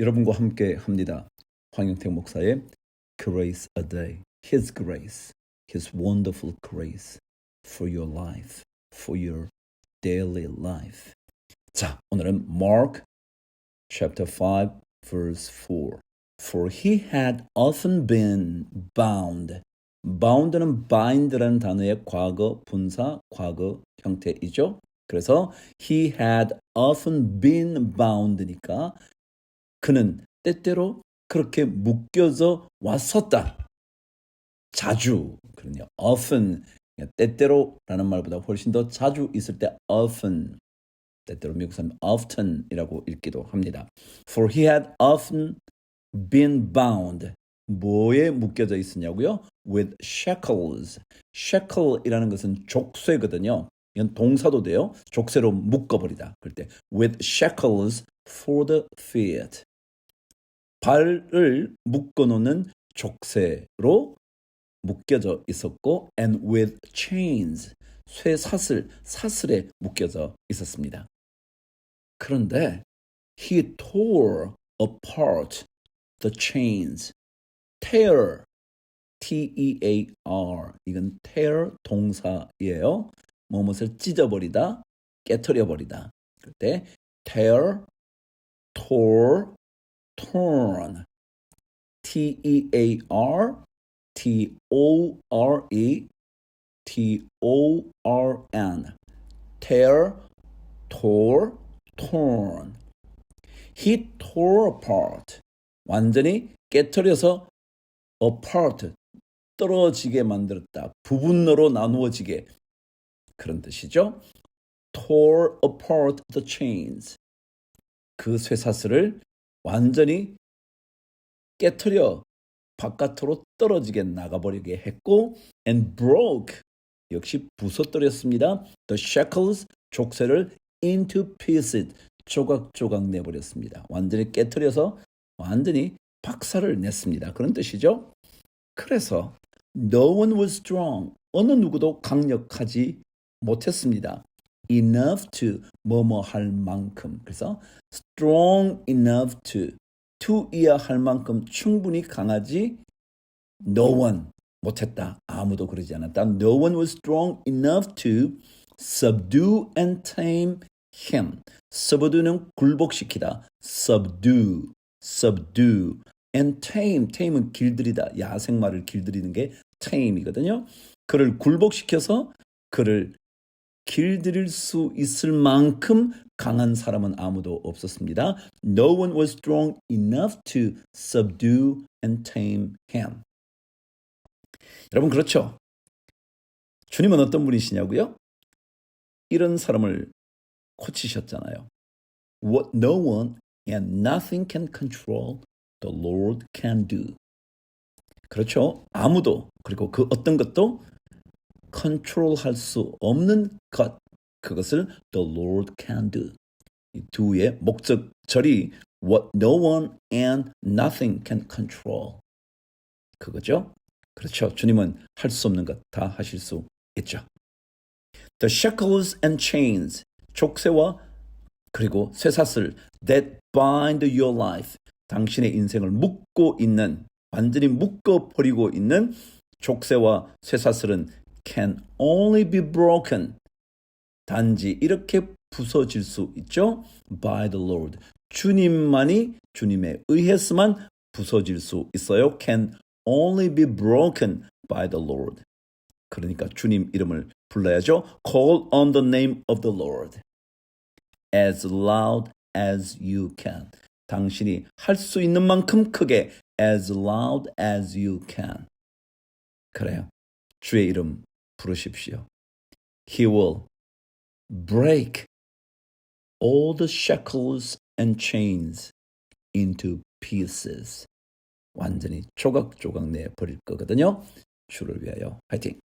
여러분과 함께 합니다. 황영택 목사의 Grace a Day, His Grace, His wonderful grace for your life, for your daily life. 자, 오늘은 Mark chapter 5 verse 4. For he had often been bound. bound는 bind라는 단어의 과거 분사 과거 형태이죠. 그래서 he had often been bound니까 그는 때때로 그렇게 묶여져 왔었다. 자주 그러냐 often 때때로라는 말보다 훨씬 더 자주 있을 때 often 때때로 미국 사람 often이라고 읽기도 합니다. For he had often been bound. 뭐에 묶여져 있었냐고요? With shackles. shackle이라는 것은 족쇄거든요. 이건 동사도 돼요. 족쇄로 묶어버리다. 그럴 때 with shackles for the feet. 발을 묶어놓는 족쇄로 묶여져 있었고 and with chains. 쇠 사슬, 사슬에 묶여져 있었습니다. 그런데 he tore apart the chains. tear, T-E-A-R. 이건 tear 동사예요. 무엇을 찢어버리다, 깨트려버리다. 그때 tear, tore, torn. T-E-A-R, T-O-R-E, T-O-R-N. tear, tore, torn. He tore apart. 완전히 깨트려서 apart 떨어지게 만들었다. 부분으로 나누어지게 그런 뜻이죠. tore apart the chains. 그 쇠사슬을 완전히 깨트려 바깥으로 떨어지게 나가버리게 했고 and broke 역시 부서뜨렸습니다. the shackles 족쇄를 into pieces 조각조각 내버렸습니다. 완전히 깨트려서 완전히 박살을 냈습니다. 그런 뜻이죠. 그래서 no one was strong. 어느 누구도 강력하지 못했습니다. Enough to 뭐뭐 할 만큼. 그래서 strong enough to to이야 할 만큼 충분히 강하지 no one 못했다. 아무도 그러지 않았다. No one was strong enough to subdue and tame him. subdue는 굴복시키다. subdue, subdue. and tame, tame은 길들이다. 야생마를 길들이는 게 tame이거든요. 그를 굴복시켜서 그를 길들일 수 있을 만큼 강한 사람은 아무도 없었습니다. No one was strong enough to subdue and tame him. 여러분 그렇죠? 주님은 어떤 분이시냐고요? 이런 사람을 고치셨잖아요. What no one and nothing can control, the Lord can do. 그렇죠? 아무도 그리고 그 어떤 것도 컨트롤할 수 없는 것 그것을 the Lord can do. 이 두의 목적절이 what no one and nothing can control. 그거죠? 그렇죠. 주님은 할 수 없는 것 다 하실 수 있죠. The shackles and chains 족쇄와 그리고 쇠사슬 that bind your life 당신의 인생을 묶고 있는 완전히 묶어 버리고 있는 족쇄와 쇠사슬은 can only be broken 단지 이렇게 부서질 수 있죠 by the Lord 주님만이 주님에 의해서만 부서질 수 있어요 can only be broken by the Lord 그러니까 주님 이름을 불러야죠 call on the name of the Lord as loud as you can. 당신이 할 수 있는 만큼 크게 as loud as you can. 그래요. 주의 이름 부르십시오. He will break all the shackles and chains into pieces. 완전히 조각조각 내 버릴 거거든요. 주를 위하여 화이팅!